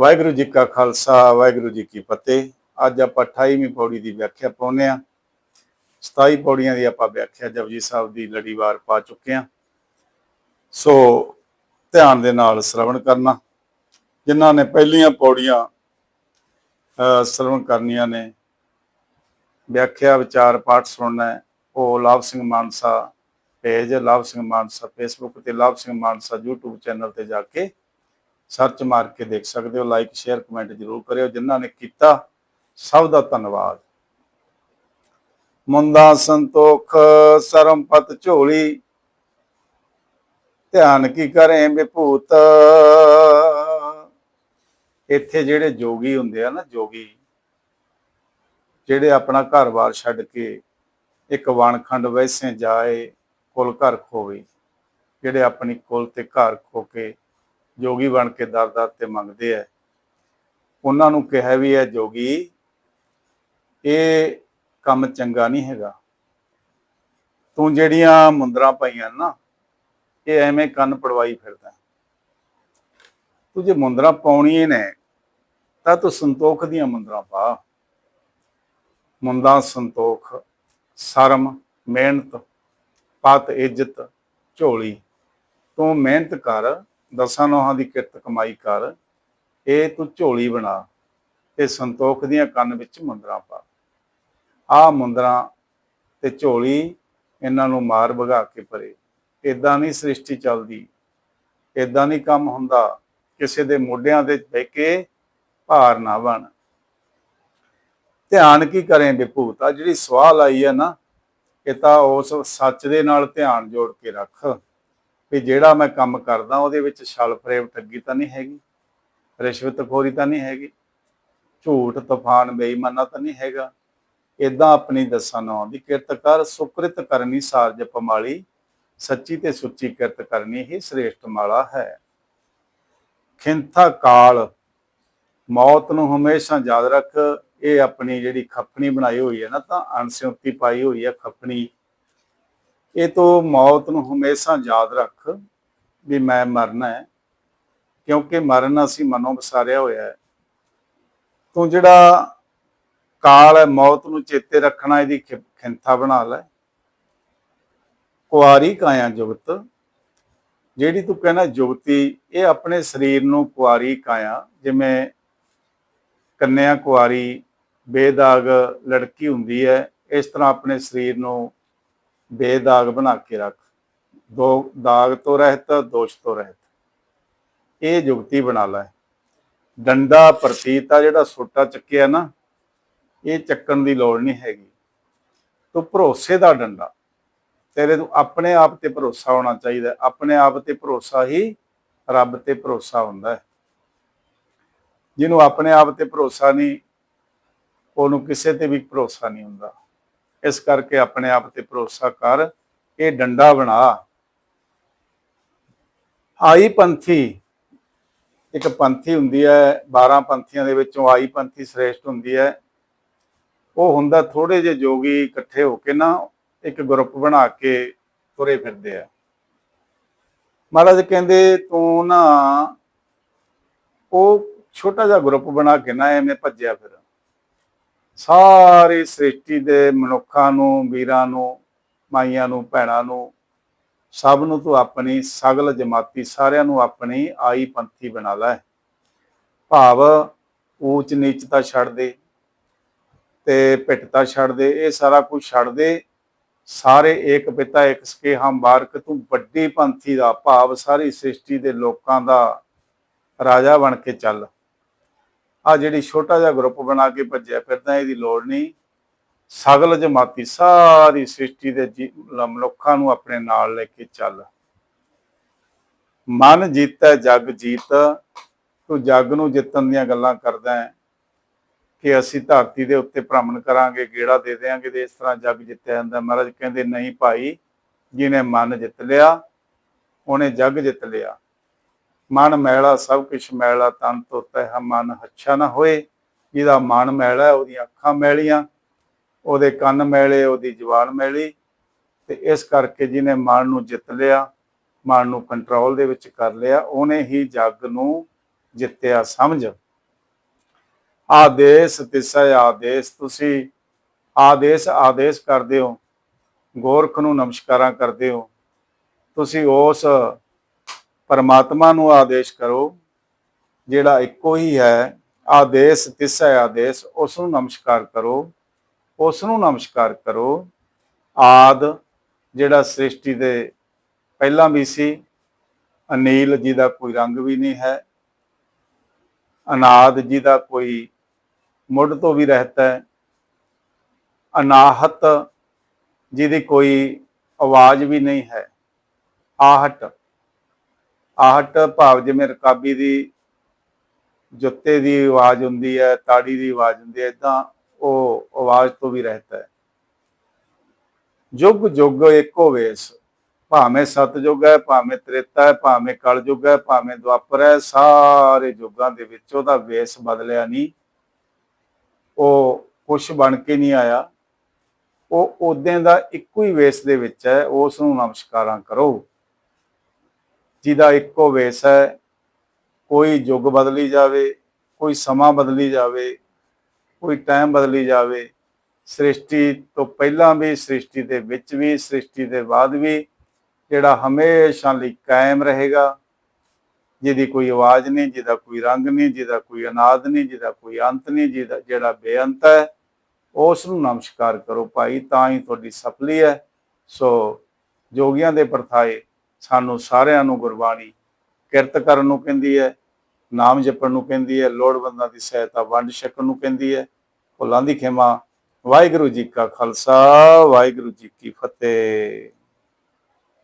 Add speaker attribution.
Speaker 1: ਵਾਹਿਗੁਰੂ ਜੀ ਕਾ ਖਾਲਸਾ, ਵਾਹਿਗੁਰੂ ਜੀ ਕੀ ਫਤਿਹ। ਅੱਜ ਆਪਾਂ 28ਵੀਂ ਪੌੜੀ ਦੀ ਵਿਆਖਿਆ ਪਾਉਨੇ ਆ 27 ਪੌੜੀਆਂ ਦੀ ਆਪਾਂ ਵਿਆਖਿਆ ਜਪਜੀ ਸਾਹਿਬ ਦੀ ਲੜੀਵਾਰ ਪਾ ਚੁੱਕੇ ਆ ਸੋ ਧਿਆਨ ਦੇ ਨਾਲ ਸ਼ਰਵਣ ਕਰਨਾ। ਜਿਨ੍ਹਾਂ ਨੇ ਪਹਿਲੀਆਂ ਪੌੜੀਆਂ ਸ਼ਰਵਣ ਕਰਨੀਆਂ ਨੇ, ਵਿਆਖਿਆ ਵਿਚਾਰ ਪਾਠ ਸੁਣਨਾ ਉਹ ਲਾਭ ਸਿੰਘ ਮਾਨਸਾ ਪੇਜ ਲਾਭ ਸਿੰਘ ਮਾਨਸਾ ਫੇਸਬੁੱਕ ਤੇ, ਲਾਭ ਸਿੰਘ ਮਾਨਸਾ YouTube ਚੈਨਲ ਤੇ ਜਾ ਕੇ ਸਰਚ ਮਾਰ ਕੇ ਦੇਖ ਸਕਦੇ ਹੋ ਲਾਈਕ ਸ਼ੇਅਰ ਕਮੈਂਟ ਜ਼ਰੂਰ ਕਰਿਓ। ਜਿਨ੍ਹਾਂ ਨੇ ਕੀਤਾ, ਸਭ ਦਾ ਧੰਨਵਾਦ। ਮੁੰਦਾ ਸੰਤੋਖ, ਸਰਮਪਤ, ਝੋਲੀ। ਧਿਆਨ ਕੀ ਕਰੇ ਵਿਭੂਤ ਇੱਥੇ ਜਿਹੜੇ ਜੋਗੀ ਹੁੰਦੇ ਆ ਨਾ, ਜੋਗੀ, ਜਿਹੜੇ ਆਪਣਾ ਘਰ-ਬਾਰ ਛੱਡ ਕੇ ਇੱਕ ਵਣਖੰਡ ਵੈਸੇ ਜਾਏ, ਕੁਲ ਘਰ ਖੋਵੇ, ਜਿਹੜੇ ਆਪਣੀ ਕੁਲ ਤੇ ਘਰ ਖੋ ਕੇ ਜੋਗੀ ਬਣ ਕੇ ਦਰ-ਦਰ ਤੇ ਮੰਗਦੇ ਆ। ਉਹਨਾਂ ਨੂੰ ਕਿਹਾ ਵੀ ਹੈ, ਜੋਗੀ, ਇਹ ਕੰਮ ਚੰਗਾ ਨਹੀਂ ਹੈਗਾ। ਤੂੰ ਜਿਹੜੀਆਂ ਮੁੰਦਰਾਂ ਪਾਈਆਂ ਨਾ, ਇਹ ਐਵੇਂ ਕੰਨ ਪੜਵਾਈ ਫਿਰਦਾ ਤੂੰ ਜੇ ਮੁੰਦਰਾ ਪਾਉਣੀਆਂ ਨੇ, ਤਾਂ ਤੂੰ ਸੰਤੋਖ ਦੀਆਂ ਮੁੰਦਰਾਂ ਪਾ। ਮੁੰਦਾ ਸੰਤੋਖ, ਸ਼ਰਮ, ਮਿਹਨਤ, ਪਤ, ਇੱਜ਼ਤ, ਝੋਲੀ। ਤੂੰ ਮਿਹਨਤ ਕਰ ਦਸਾਂ ਨੋਹਾਂ ਦੀ ਕਿਰਤ ਕਮਾਈ ਕਰ, ਇਹ ਤੂੰ ਝੋਲੀ ਬਣਾ ਤੇ ਸੰਤੋਖ ਦੀਆਂ ਕੰਨ ਵਿੱਚ ਮੁੰਦਰਾਂ ਪਾ। ਆ ਮੁੰਦਰਾਂ ਤੇ ਝੋਲੀ ਇਹਨਾਂ ਨੂੰ ਮਾਰ ਭਗਾ ਕੇ ਪਰੇ ਇਦਾਂ ਨਹੀਂ ਸ੍ਰਿਸ਼ਟੀ ਚੱਲਦੀ ਇਦਾਂ ਨਹੀਂ ਕੰਮ ਹੁੰਦਾ, ਕਿਸੇ ਦੇ ਮੋਢਿਆਂ ਤੇ ਬਹਿ ਕੇ ਭਾਰ ਨਾ ਬਣ। ਧਿਆਨ ਕੀ ਕਰੇ ਵਿਭੂਤ ਆ ਜਿਹੜੀ ਸਵਾਲ ਆਈ ਹੈ ਨਾ, ਇਹ ਤਾਂ ਉਸ ਸੱਚ ਦੇ ਨਾਲ ਧਿਆਨ ਜੋੜ ਕੇ ਰੱਖ। ਵੀ ਜਿਹੜਾ ਮੈਂ ਕੰਮ ਕਰਦਾ ਉਹਦੇ ਵਿੱਚ ਛਲ ਫਰੇਬ ਠੱਗੀ ਤਾਂ ਨਹੀਂ ਹੈਗੀ ਰਿਸ਼ਵਤਖੋਰੀ ਤਾਂ ਨਹੀਂ ਹੈਗੀ, ਝੂਠ, ਤੂਫਾਨ, ਬੇਈਮਾਨਾ ਤਾਂ ਨਹੀਂ ਹੈਗਾ। ਇਦਾਂ ਆਪਣੀ ਦਸਾਂ ਨੌ ਦੀ ਕਿਰਤ ਕਰ, ਸੁਕ੍ਰਿਤ ਕਰਨੀ ਸਾਰਜ ਪਮਾਲੀ ਸੱਚੀ ਤੇ ਸੁੱਚੀ ਕਿਰਤ ਕਰਨੀ ਹੀ ਸ੍ਰੇਸ਼ਟ ਮਾਲਾ ਹੈ। ਖਿੰਥਾ ਕਾਲ, ਮੌਤ ਨੂੰ ਹਮੇਸ਼ਾ ਯਾਦ ਰੱਖ, ਇਹ ਆਪਣੀ ਜਿਹੜੀ ਖੱਪਣੀ ਬਣਾਈ ਹੋਈ ਹੈ ਨਾ ਤਾਂ ਅਣਸਿਉਤੀ ਪਾਈ ਹੋਈ ਹੈ, ਖੱਪਣੀ ਇਹ ਤੋਂ ਮੌਤ ਨੂੰ ਹਮੇਸ਼ਾ ਯਾਦ ਰੱਖ ਵੀ ਮੈਂ ਮਰਨਾ ਹੈ, ਕਿਉਂਕਿ ਮਰਨ ਅਸੀਂ ਮਨੋਂ ਵਸਾਰਿਆ ਹੋਇਆ ਹੈ। ਤੂੰ ਜਿਹੜਾ ਕਾਲ ਹੈ, ਮੌਤ ਨੂੰ ਚੇਤੇ ਰੱਖਣਾ, ਇਹਦੀ ਖਿ- ਖਿੰਥਾ ਬਣਾ ਲੈ। ਕੁਆਰੀ ਕਾਇਆ ਜੁਗਤ, ਜਿਹੜੀ ਤੂੰ ਕਹਿੰਦਾ ਜੁਗਤੀ, ਇਹ ਆਪਣੇ ਸਰੀਰ ਨੂੰ ਕੁਆਰੀ ਕਾਇਆ। ਜਿਵੇਂ ਕੰਨਿਆ ਕੁਆਰੀ, ਬੇਦਾਗ ਲੜਕੀ ਹੁੰਦੀ ਹੈ, ਇਸ ਤਰ੍ਹਾਂ ਆਪਣੇ ਸਰੀਰ ਨੂੰ ਬੇਦਾਗ ਬਣਾ ਕੇ ਰੱਖ। ਦੋ ਦਾਗ ਤੋਂ ਰਹਿਤ, ਦੋਸ਼ ਤੋਂ ਰਹਿਤ। ਇਹ ਜੁਗਤੀ ਬਣਾ ਲੈ। ਡੰਡਾ ਪ੍ਰਤੀਤ ਆ ਜਿਹੜਾ ਸੋਟਾ ਚੱਕਿਆ ਨਾ, ਇਹ ਚੱਕਣ ਦੀ ਲੋੜ ਨਹੀਂ ਹੈਗੀ। ਤੂੰ ਭਰੋਸੇ ਦਾ ਡੰਡਾ। ਤੇਰੇ ਨੂੰ ਆਪਣੇ ਆਪ ਤੇ ਭਰੋਸਾ ਹੋਣਾ ਚਾਹੀਦਾ ਆਪਣੇ ਆਪ ਤੇ ਭਰੋਸਾ ਹੀ ਰੱਬ ਤੇ ਭਰੋਸਾ ਹੁੰਦਾ ਹੈ। ਜਿਹਨੂੰ ਆਪਣੇ ਆਪ ਤੇ ਭਰੋਸਾ ਨਹੀਂ, ਉਹਨੂੰ ਕਿਸੇ ਤੇ ਵੀ ਭਰੋਸਾ ਨਹੀਂ ਹੁੰਦਾ। ਇਸ ਕਰਕੇ ਆਪਣੇ ਆਪ ਤੇ ਭਰੋਸਾ ਕਰ ਇਹ ਡੰਡਾ ਬਣਾ। ਆਈ ਪੰਥੀ, ਇੱਕ ਪੰਥੀ ਹੁੰਦੀ ਹੈ 12 ਪੰਥੀਆਂ ਦੇ ਵਿੱਚੋਂ ਆਈ ਪੰਥੀ ਸ੍ਰੇਸ਼ਟ ਹੁੰਦੀ ਹੈ। ਉਹ ਹੁੰਦਾ ਥੋੜੇ ਜਿਹੇ ਜੋਗੀ ਇਕੱਠੇ ਹੋ ਕੇ ਨਾ ਇੱਕ ਗਰੁੱਪ ਬਣਾ ਕੇ ਤੁਰੇ ਫਿਰਦੇ ਆ। ਮਹਾਰਾਜ ਕਹਿੰਦੇ, ਤੂੰ ਨਾ ਉਹ ਛੋਟਾ ਜਿਹਾ ਗਰੁੱਪ ਬਣਾ ਕੇ ਨਾ, ਐਵੇਂ ਭੱਜਿਆ ਫਿਰ। ਸਾਰੀ ਸ੍ਰਿਸ਼ਟੀ ਦੇ ਮਨੁੱਖਾਂ ਨੂੰ, ਵੀਰਾਂ ਨੂੰ, ਮਾਈਆਂ ਨੂੰ, ਭੈਣਾਂ ਨੂੰ, ਸਭ ਨੂੰ ਤੂੰ ਆਪਣੀ ਸਗਲ ਜਮਾਤੀ, ਸਾਰਿਆਂ ਨੂੰ ਆਪਣੀ ਆਈ ਪੰਥੀ ਬਣਾ ਲੈ। ਭਾਵ ਊਚ ਨੀਚ ਤਾਂ ਛੱਡ ਦੇ ਤੇ ਪਿੱਟਤਾ ਛੱਡ ਦੇ, ਇਹ ਸਾਰਾ ਕੁਝ ਛੱਡ ਦੇ। ਸਾਰੇ ਏਕ ਪਿਤਾ ਇੱਕ ਸਕੇ ਹਮ ਬਾਰਕ ਤੂੰ ਵੱਡੀ ਪੰਥੀ ਦਾ ਭਾਵ ਸਾਰੀ ਸ੍ਰਿਸ਼ਟੀ ਦੇ ਲੋਕਾਂ ਦਾ ਰਾਜਾ ਬਣ ਕੇ ਚੱਲ। ਆ ਜਿਹੜੀ ਛੋਟਾ ਜਿਹਾ ਗਰੁੱਪ ਬਣਾ ਕੇ ਭੱਜਿਆ ਫਿਰਦਾ, ਇਹਦੀ ਲੋੜ ਨਹੀਂ। ਸਗਲ ਜਮਾਤੀ ਸਾਰੀ ਸ੍ਰਿਸ਼ਟੀ ਦੇ ਮਨੁੱਖਾਂ ਨੂੰ ਆਪਣੇ ਨਾਲ ਲੈ ਕੇ ਚੱਲ। ਮਨ ਜੀਤੈ, ਜਗ ਜੀਤ। ਤੂੰ ਜਗ ਨੂੰ ਜਿੱਤਣ ਦੀਆਂ ਗੱਲਾਂ ਕਰਦਾ ਹੈ ਕਿ ਅਸੀਂ ਧਰਤੀ ਦੇ ਉੱਤੇ ਭ੍ਰਮਣ ਕਰਾਂਗੇ, ਗੇੜਾ ਦੇ ਦੇਾਂਗੇ ਤੇ ਇਸ ਤਰ੍ਹਾਂ ਜਗ ਜਿੱਤਿਆ ਜਾਂਦਾ। ਮਹਾਰਾਜ ਕਹਿੰਦੇ, ਨਹੀਂ ਭਾਈ, ਜਿਹਨੇ ਮਨ ਜਿੱਤ ਲਿਆ, ਉਹਨੇ ਜਗ ਜਿੱਤ ਲਿਆ। ਮਨ ਮੈਲਾ ਸਭ ਕੁਛ ਮੈਲਾ, ਤਨ ਧੋਤਾ ਹੈ ਮਨ ਅੱਛਾ ਨਾ ਹੋਏ। ਜਿਹਦਾ ਮਨ ਮੈਲਾ ਉਹਦੀਆਂ ਅੱਖਾਂ ਮੈਲੀਆਂ। ਉਹਦੇ ਕੰਨ ਮੈਲੇ, ਉਹਦੀ ਜ਼ੁਬਾਨ ਮੈਲੀ। ਤੇ ਇਸ ਕਰਕੇ ਜਿਹਨੇ ਮਨ ਨੂੰ ਜਿੱਤ ਲਿਆ, ਮਨ ਨੂੰ ਕੰਟਰੋਲ ਦੇ ਵਿੱਚ ਕਰ ਲਿਆ, ਉਹਨੇ ਹੀ ਜੱਗ ਨੂੰ ਜਿੱਤਿਆ ਸਮਝ। ਆਦੇਸ਼ ਤਿਸੈ ਆਦੇਸ਼ ਤੁਸੀਂ। ਆਦੇਸ਼ ਆਦੇਸ਼ ਕਰਦੇ ਹੋ। ਗੋਰਖ ਨੂੰ ਨਮਸਕਾਰਾਂ ਕਰਦੇ ਹੋ। ਤੁਸੀਂ ਉਸ ਪਰਮਾਤਮਾ ਨੂੰ ਆਦੇਸ਼ ਕਰੋ, ਜਿਹੜਾ ਇੱਕੋ ਹੀ ਹੈ, ਆਦੇਸ਼, ਤਿਸ ਹੈ ਆਦੇਸ਼ ਉਸ ਨੂੰ ਨਮਸਕਾਰ ਕਰੋ ਉਸ ਨੂੰ ਨਮਸਕਾਰ ਕਰੋ। ਆਦ ਜਿਹੜਾ ਸ੍ਰਿਸ਼ਟੀ ਦੇ ਪਹਿਲਾਂ ਵੀ ਸੀ, ਅਨੀਲ ਜੀ ਦਾ ਕੋਈ ਰੰਗ ਵੀ ਨਹੀਂ ਹੈ, ਅਨਾਦ ਜੀ ਦਾ ਕੋਈ ਮੁੱਢ ਤੋਂ ਵੀ ਰਹਿਤਾ ਹੈ, ਅਨਾਹਤ ਜਿਹਦੀ ਕੋਈ ਆਵਾਜ਼ ਵੀ ਨਹੀਂ ਹੈ, ਆਹਟ ਆਹਟ ਭਾਵ ਜਿਵੇਂ ਰਕਾਬੀ ਦੀ ਜੁੱਤੇ ਦੀ ਆਵਾਜ਼ ਹੁੰਦੀ ਹੈ, ਤਾੜੀ ਦੀ ਆਵਾਜ਼ ਹੁੰਦੀ ਹੈ ਇਦਾਂ ਉਹ ਆਵਾਜ਼ ਤੋਂ ਵੀ ਰਹਿਤਾ ਹੈ। ਜੁਗ ਜੁਗ ਇੱਕੋ ਵੇਸ, ਭਾਵੇਂ ਸਤਜੁਗ ਹੈ, ਭਾਵੇਂ ਤ੍ਰੇਤਾ ਹੈ, ਭਾਵੇਂ ਕਲਯੁਗ ਹੈ, ਭਾਵੇਂ ਦੁਆਪਰ ਹੈ, ਸਾਰੇ ਯੁੱਗਾਂ ਦੇ ਵਿੱਚ ਉਹਦਾ ਵੇਸ ਬਦਲਿਆ ਨਹੀਂ। ਉਹ ਕੁਛ ਬਣ ਕੇ ਨਹੀਂ ਆਇਆ। ਉਹ ਉਦੋਂ ਦਾ ਇੱਕੋ ਹੀ ਵੇਸ ਦੇ ਵਿੱਚ ਹੈ, ਉਸ ਨੂੰ ਨਮਸਕਾਰਾਂ ਕਰੋ। ਜਿਹਦਾ ਇੱਕੋ ਵੇਸ ਹੈ, ਕੋਈ ਯੁੱਗ ਬਦਲੀ ਜਾਵੇ, ਕੋਈ ਸਮਾਂ ਬਦਲੀ ਜਾਵੇ, ਕੋਈ ਟਾਈਮ ਬਦਲੀ ਜਾਵੇ, ਸ੍ਰਿਸ਼ਟੀ ਤੋਂ ਪਹਿਲਾਂ ਵੀ, ਸ੍ਰਿਸ਼ਟੀ ਦੇ ਵਿੱਚ ਵੀ, ਸ੍ਰਿਸ਼ਟੀ ਦੇ ਬਾਅਦ ਵੀ, ਜਿਹੜਾ ਹਮੇਸ਼ਾ ਲਈ ਕਾਇਮ ਰਹੇਗਾ, ਜਿਹਦੀ ਕੋਈ ਆਵਾਜ਼ ਨਹੀਂ, ਜਿਹਦਾ ਕੋਈ ਰੰਗ ਨਹੀਂ, ਜਿਹਦਾ ਕੋਈ ਅਨਾਦ ਨਹੀਂ, ਜਿਹਦਾ ਕੋਈ ਅੰਤ ਨਹੀਂ, ਜਿਹਦਾ, ਜਿਹੜਾ ਬੇਅੰਤ ਹੈ ਉਸ ਨੂੰ ਨਮਸਕਾਰ ਕਰੋ ਭਾਈ, ਤਾਂ ਹੀ ਤੁਹਾਡੀ ਸਫਲੀ ਹੈ। ਸੋ ਜੋਗੀਆਂ ਦੇ ਪਰਥਾਏ ਸਾਨੂੰ ਸਾਰਿਆਂ ਨੂੰ ਗੁਰਬਾਣੀ ਕਿਰਤ ਕਰਨ ਨੂੰ ਕਹਿੰਦੀ ਹੈ, ਨਾਮ ਜਪਣ ਨੂੰ ਕਹਿੰਦੀ ਹੈ, ਲੋੜਵੰਦਾਂ ਦੀ ਸਹਾਇਤਾ ਵੰਡ ਛਕਣ ਨੂੰ ਕਹਿੰਦੀ ਹੈ। ਭੁੱਲਾਂ ਦੀ ਖਿਮਾ, ਵਾਹਿਗੁਰੂ ਜੀ ਕਾ ਖਾਲਸਾ, ਵਾਹਿਗੁਰੂ ਜੀ ਕੀ ਫਤਿਹ।